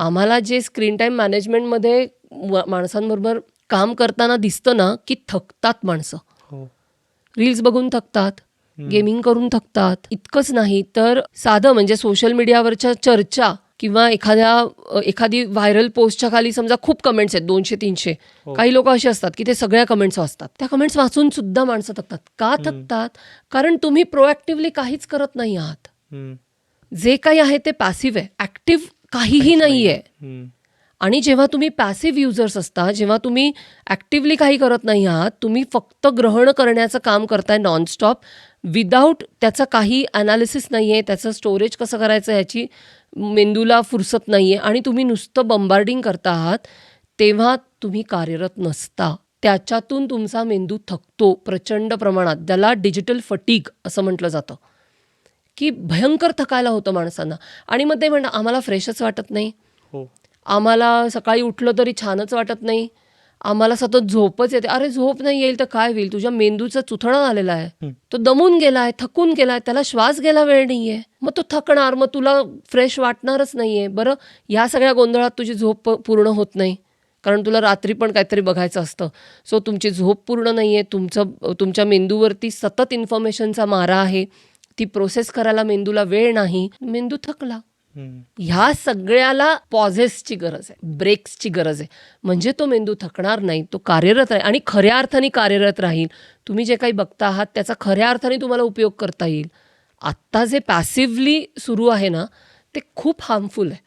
आम्हाला जे screen time मॅनेजमेंटमध्ये माणसांबरोबर काम करताना दिसतं ना, की थकतात माणसं. हो. रील्स बघून थकतात. गेमिंग करून थकतात. इतकंच नाही तर साधं म्हणजे सोशल मीडियावरच्या चर्चा किंवा एखाद्या एखादी व्हायरल पोस्टच्या खाली समजा खूप कमेंट्स आहेत 200-300 हो. काही लोकं अशी असतात, की ते सगळ्या कमेंट्स वाचतात. त्या कमेंट्स वाचून सुद्धा माणसं थकतात. का. थकतात? कारण तुम्ही प्रोएक्टिव्हली काहीच करत नाही आहात. जे काही आहे ते पॅसिव्ह आहे. ॲक्टिव्ह काहीही काहीच नाहीये. हं. आणि जेव्हा तुम्ही पॅसिव्ह युजर्स असता, जेव्हा तुम्ही ॲक्टिव्हली काही करत नाही आहात, तुम्ही फक्त ग्रहण करण्याचं काम करताय नॉनस्टॉप विदाऊट त्याचा काही ॲनालिसिस नाहीये, त्याचं स्टोरेज कसं करायचं ह्याची मेंदूला फुरसत नाहीये आणि तुम्ही नुसतं बंबार्डिंग करता आहात, तेव्हा तुम्ही कार्यरत नसता. त्याच्यातून तुमचा मेंदू थकतो प्रचंड प्रमाणात. त्याला डिजिटल फटीग असं म्हटलं जातं, की भयंकर थकायला होतं माणसांना आणि मग ते म्हणतात, "आम्हाला फ्रेशच वाटत नाही. हो. आम्हाला सकाळी उठलं तरी छानच वाटत नाही. आम्हाला सतत झोपच येते." अरे झोप नाही येईल तर काय होईल? तुझ्या मेंदूचं चुथडं झालेलं आहे. तो दमून गेलाय, थकून गेलाय, त्याला श्वास घ्यायला वेळ नाहीये. मग तो थकणार, मग तुला फ्रेश वाटणारच नाहीये. बरं ह्या सगळ्या गोंधळात तुझी झोप पूर्ण होत नाही. कारण तुला रात्री पण काहीतरी बघायचं असतं. सो तुमची झोप पूर्ण नाहीये. तुमचं तुमच्या मेंदूवरती सतत इन्फॉर्मेशनचा मारा आहे. ती प्रोसेस करायला मेंदूला वेळ नाही. मेंदू थकला. ह्या सगळ्याला पॉझेसची गरज आहे. ब्रेक्सची गरज आहे. म्हणजे तो मेंदू थकणार नाही. तो कार्यरत राहील आणि खऱ्या अर्थाने कार्यरत राहील. तुम्ही जे काही बघता आहात त्याचा खऱ्या अर्थाने तुम्हाला उपयोग करता येईल. आत्ता जे पॅसिव्हली सुरू आहे ना, ते खूप हार्मफुल आहे.